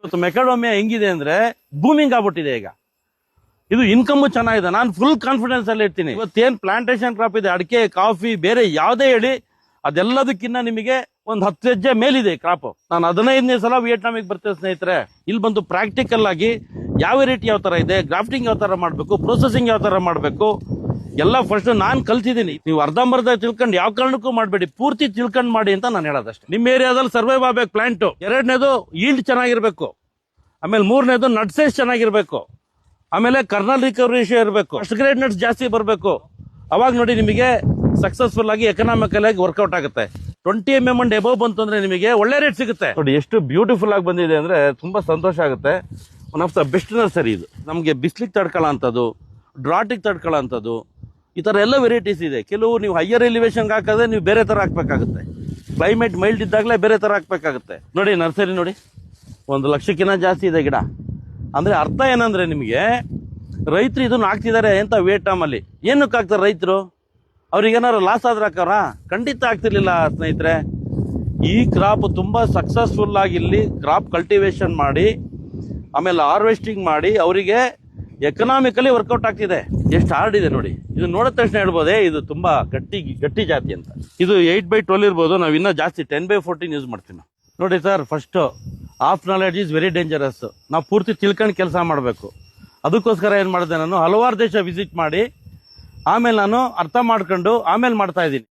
ಇವತ್ತು ಮೆಕಡೋಮಿಯಾ ಹೆಂಗಿದೆ ಅಂದ್ರೆ ಬೂಮಿಂಗ್ ಆಗ್ಬಿಟ್ಟಿದೆ ಈಗ. ಇದು ಇನ್ಕಮ್ ಚೆನ್ನಾಗಿದೆ. ನಾನು ಫುಲ್ ಕಾನ್ಫಿಡೆನ್ಸ್ ಅಲ್ಲಿ ಇರ್ತೀನಿ. ಇವತ್ತೇನ್ ಪ್ಲಾಂಟೇಶನ್ ಕ್ರಾಪ್ ಇದೆ, ಅಡಿಕೆ ಕಾಫಿ ಬೇರೆ ಯಾವುದೇ ಹೇಳಿ ಅದೆಲ್ಲದಕ್ಕಿಂತ ನಿಮಗೆ ಒಂದು ಹತ್ತು ಹೆಜ್ಜೆ ಮೇಲಿದೆ ಕ್ರಾಪ್ ನಾನು ಹದಿನೈದನೇ ಸಲ ವಿಯೆಟ್ನಾಮಿಗೆ ಬರ್ತೇನೆ ಸ್ನೇಹಿತರೆ. ಇಲ್ಲಿ ಬಂದು ಪ್ರಾಕ್ಟಿಕಲ್ ಆಗಿ ಯಾವ ರೇಟ್ ಯಾವ ತರ ಇದೆ ಗ್ರಾಫ್ಟಿಂಗ್ ಯಾವ ತರ ಮಾಡಬೇಕು ಪ್ರೊಸೆಸಿಂಗ್ ಯಾವ ತರ ಮಾಡಬೇಕು ಎಲ್ಲ ಫಸ್ಟ್ ನಾನು ಕಲ್ತಿದ್ದೀನಿ. ನೀವು ಅರ್ಧಂಬರ್ಧ ತಿಳ್ಕೊಂಡು ಯಾವ ಕಾರಣಕ್ಕೂ ಮಾಡಬೇಡಿ. ಪೂರ್ತಿ ತಿಳ್ಕೊಂಡು ಮಾಡಿ ಅಂತ ನಾನು ಹೇಳೋದಷ್ಟೇ. ನಿಮ್ಮ ಏರಿಯಾದಲ್ಲಿ ಸರ್ವೈವ್ ಆಗ್ಬೇಕು ಪ್ಲಾಂಟ್ ಎರಡನೇದು ಈಲ್ಡ್ ಚೆನ್ನಾಗಿರ್ಬೇಕು. ಆಮೇಲೆ ಮೂರನೇದು ನಟ್ ಸೈಜ್ ಚೆನ್ನಾಗಿರಬೇಕು. ಆಮೇಲೆ ಕರ್ನಲ್ ರಿಕವರಿ ಇರಬೇಕು. ಫಸ್ಟ್ ಗ್ರೇಡ್ ನಟ್ಸ್ ಜಾಸ್ತಿ ಬರಬೇಕು. ಅವಾಗ ನೋಡಿ ನಿಮಗೆ ಸಕ್ಸಸ್ಫುಲ್ ಆಗಿ ಎಕನಾಮಿಕಲ್ ಆಗಿ ವರ್ಕೌಟ್ ಆಗುತ್ತೆ. Twenty M M and above ಬಂತು ಅಂದ್ರೆ ನಿಮಗೆ ಒಳ್ಳೆ ರೇಟ್ ಸಿಗುತ್ತೆ. ನೋಡಿ, ಎಷ್ಟು ಬ್ಯೂಟಿಫುಲ್ ಆಗಿ ಬಂದಿದೆ ಅಂದ್ರೆ ತುಂಬಾ ಸಂತೋಷ ಆಗುತ್ತೆ. One of the best nursery ಇದು. ನಮಗೆ ಬಿಸ್ಲಿಗೆ ತಡ್ಕೊಳ್ಳೋ ಅಂಥದ್ದು ಡ್ರಾಟಿಗೆ ತಡ್ಕೊಳ್ಳೋ ಅಂಥದ್ದು ಈ ಥರ ಎಲ್ಲ ವೆರೈಟೀಸ್ ಇದೆ. ಕೆಲವು ನೀವು ಹೈಯರ್ ಎಲಿವೇಶನ್ಗೆ ಹಾಕಿದ್ರೆ ನೀವು ಬೇರೆ ಥರ ಹಾಕ್ಬೇಕಾಗುತ್ತೆ. ಕ್ಲೈಮೇಟ್ ಮೈಲ್ಡ್ ಇದ್ದಾಗಲೇ ಬೇರೆ ಥರ ಹಾಕ್ಬೇಕಾಗುತ್ತೆ. ನೋಡಿ ನರ್ಸರಿ ನೋಡಿ. ಒಂದು ಲಕ್ಷಕ್ಕಿಂತ ಜಾಸ್ತಿ ಇದೆ ಗಿಡ. ಅಂದರೆ ಅರ್ಥ ಏನಂದ್ರೆ ನಿಮಗೆ ರೈತರು ಇದನ್ನು ಹಾಕ್ತಿದ್ದಾರೆ ಎಂಥ ವೇಟ್ ಟೈಮಲ್ಲಿ ಏನಕ್ಕೆ ಹಾಕ್ತಾರೆ ರೈತರು? ಅವ್ರಿಗೆ ಏನಾದ್ರು ಲಾಸ್ ಆದ್ರೆ ಹಾಕವ್ರ ಖಂಡಿತ ಆಗ್ತಿರ್ಲಿಲ್ಲ ಸ್ನೇಹಿತರೆ. ಈ ಕ್ರಾಪ್ ತುಂಬಾ ಸಕ್ಸಸ್ಫುಲ್ ಆಗಿ ಇಲ್ಲಿ ಕ್ರಾಪ್ ಕಲ್ಟಿವೇಶನ್ ಮಾಡಿ, ಆಮೇಲೆ ಹಾರ್ವೆಸ್ಟಿಂಗ್ ಮಾಡಿ, ಅವರಿಗೆ ಎಕನಾಮಿಕಲಿ ವರ್ಕೌಟ್ ಆಗ್ತಿದೆ. ಎಷ್ಟು ಹಾರ್ಡ್ ಇದೆ ನೋಡಿ. ಇದು ನೋಡಿದ ತಕ್ಷಣ ಹೇಳ್ಬೋದೇ ಇದು ತುಂಬಾ ಗಟ್ಟಿ ಗಟ್ಟಿ ಜಾತಿ ಅಂತ. ಇದು ಏಯ್ಟ್ ಬೈ ಟ್ವೆಲ್ ಇರ್ಬೋದು, ನಾವು ಇನ್ನೂ ಜಾಸ್ತಿ ಟೆನ್ ಬೈ ಫೋರ್ಟೀನ್ ಯೂಸ್ ಮಾಡ್ತೀವಿ ನೋಡಿ sir first of knowledge is very dangerous ನಾವು ಪೂರ್ತಿ ತಿಳ್ಕೊಂಡು ಕೆಲಸ ಮಾಡಬೇಕು. ಅದಕ್ಕೋಸ್ಕರ ಏನು ಮಾಡಿದೆ ನಾನು, ಹಲವಾರು ದೇಶ ವಿಸಿಟ್ ಮಾಡಿ, ಆಮೇಲೆ ನಾನು ಅರ್ಥ ಮಾಡ್ಕೊಂಡು, ಆಮೇಲೆ ಮಾಡ್ತಾ ಇದ್ದೀನಿ.